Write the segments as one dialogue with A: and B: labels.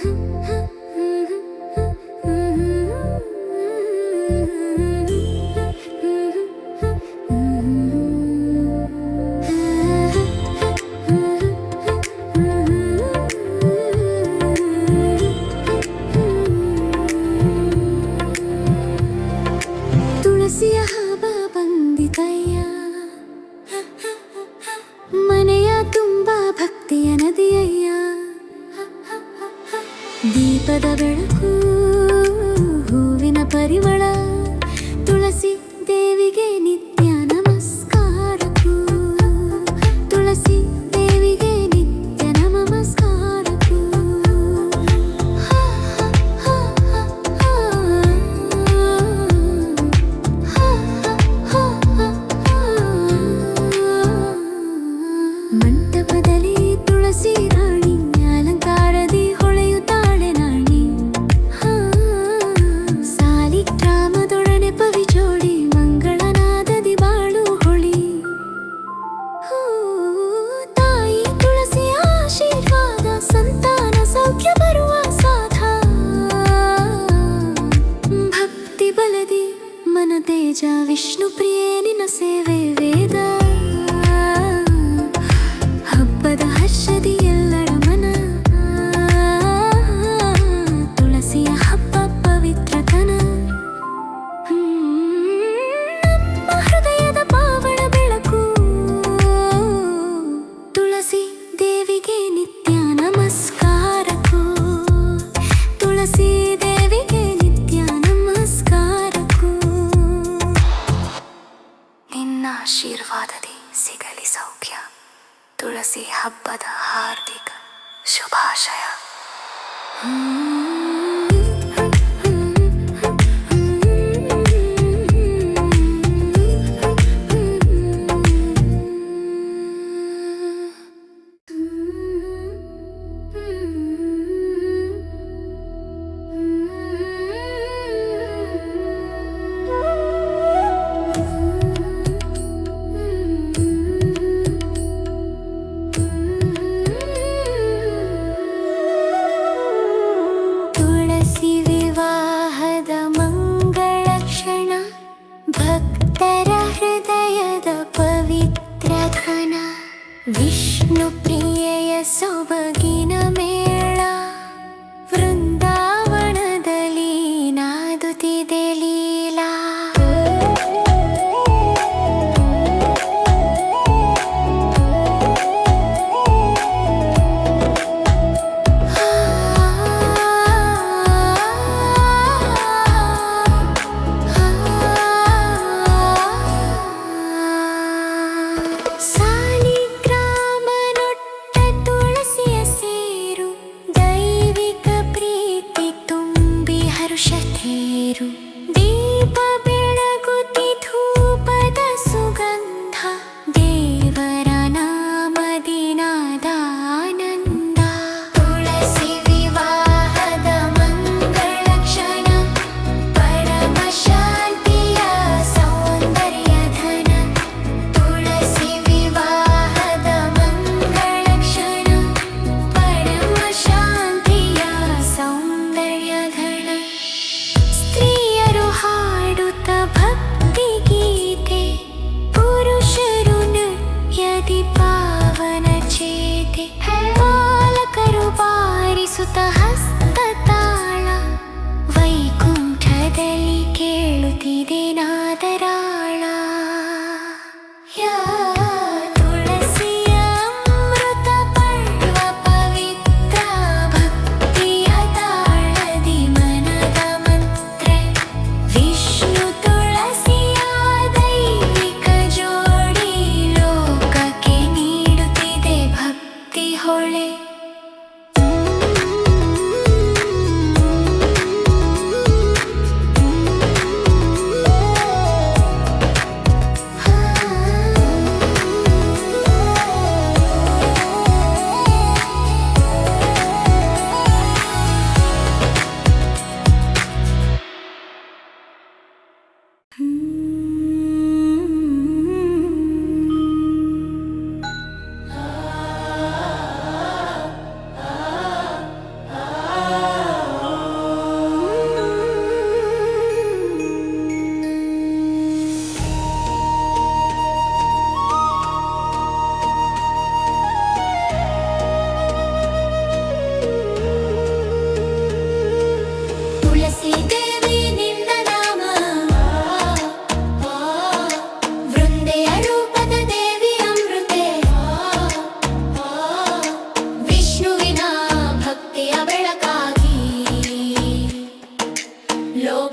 A: Mm-hmm. Vishnu ಪ್ರಿಯೇನಿನ ಸೇವೆ ವೇದ ಆಶೀರ್ವಾದದಿ ಸಿಗಲಿ ಸೌಖ್ಯ. ತುಳಸಿ ಹಬ್ಬದ ಹಾರ್ದಿಕ ಶುಭಾಶಯ.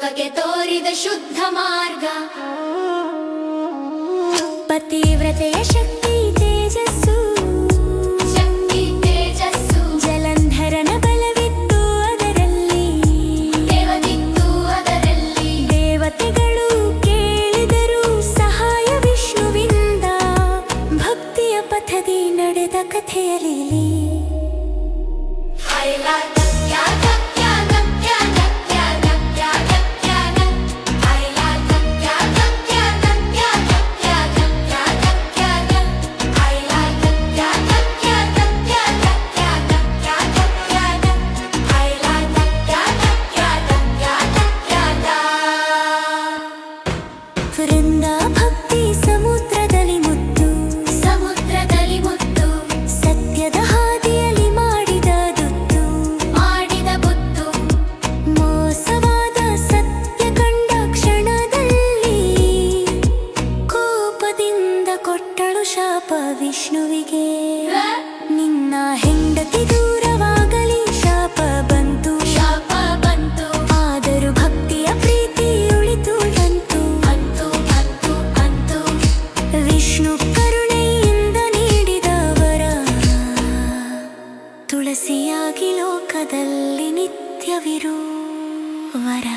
A: ಲೋಕಕ್ಕೆ ತೋರಿದ ಶುದ್ಧ ಮಾರ್ಗ. ಪತಿವ್ರತೆಯ ಶಕ್ತಿ ತೇಜಸ್ಸು. ಶಕ್ತಿ ತೇಜಸ್ಸು. ಜಲಂಧರನ ಬಲವಿತ್ತು ಅದರಲ್ಲಿ. ದೇವವಿತ್ತು ಅದರಲ್ಲಿ. ದೇವತೆಗಳು ಕೇಳಿದರು ಸಹಾಯ ವಿಷ್ಣುವಿಂದ. ಭಕ್ತಿಯ ಪಥದಿ ನಡೆದ ಕಥೆಯಲ್ಲಿ ವಿಷ್ಣು ಕರುಣೆಯಿಂದ ನೀಡಿದ ವರ ತುಳಸಿಯಾಗಿ ಲೋಕದಲ್ಲಿ ನಿತ್ಯವಿರು ವರ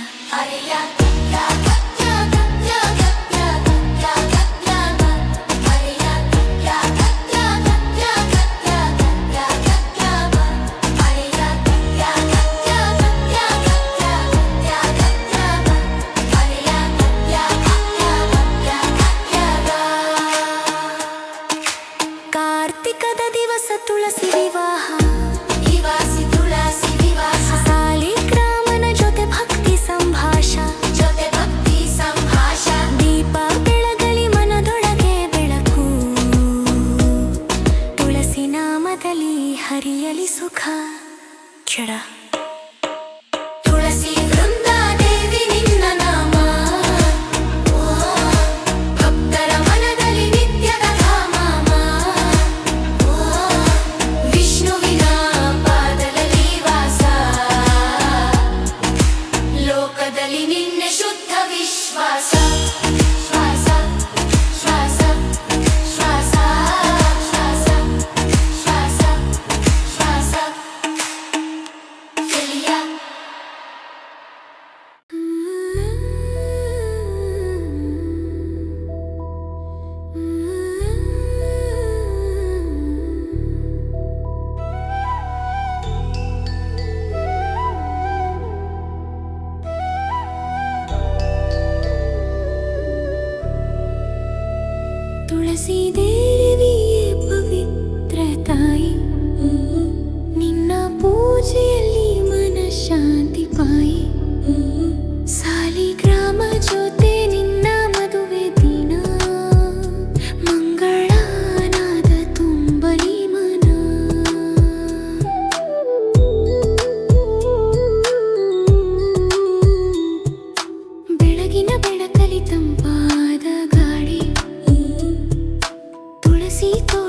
A: necesito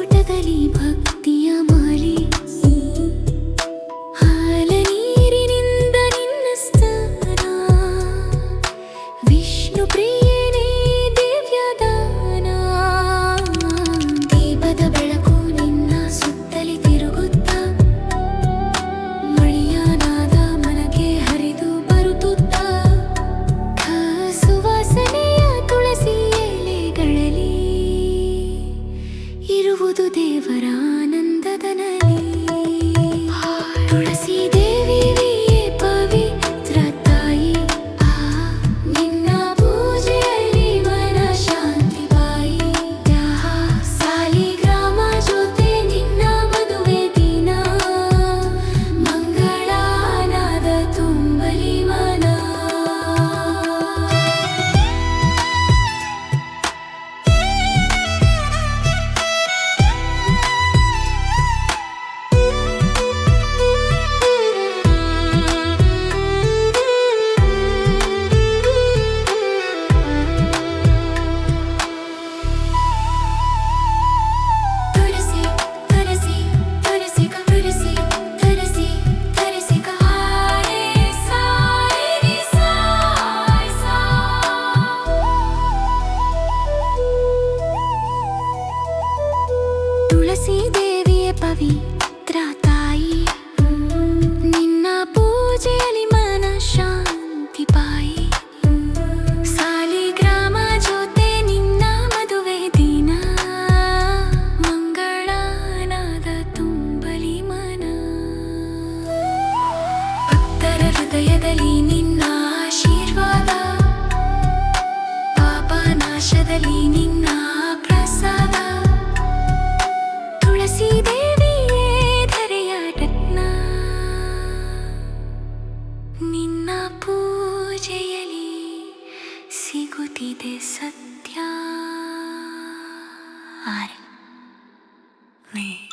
A: ಹೃದಯದಲ್ಲಿ ನಿನ್ನ ಆಶೀರ್ವಾದ. ಪಾಪ ನಾಶದಲ್ಲಿ ನಿನ್ನ ಪ್ರಸಾದ. ತುಳಸಿ ದೇವಿಯೇ ಧರೆಯ ರತ್ನ. ನಿನ್ನ ಪೂಜೆಯಲ್ಲಿ ಸಿಗುತ್ತಿದೆ ಸತ್ಯ. ಆರೆ. ಮೇ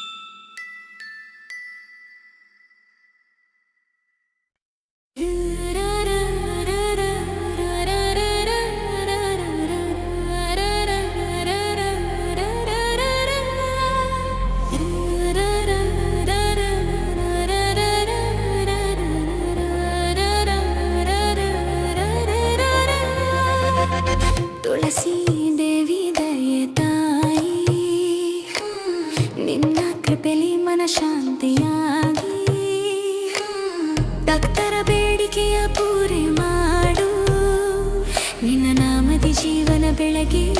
A: ಶಾಂತಿಯಾಗಿ. ಭಕ್ತರ ಬೇಡಿಕೆಯ ಪೂರೆ ಮಾಡು. ನಿನ್ನ ನಾಮದಿ ಜೀವನ ಬೆಳಗಿ.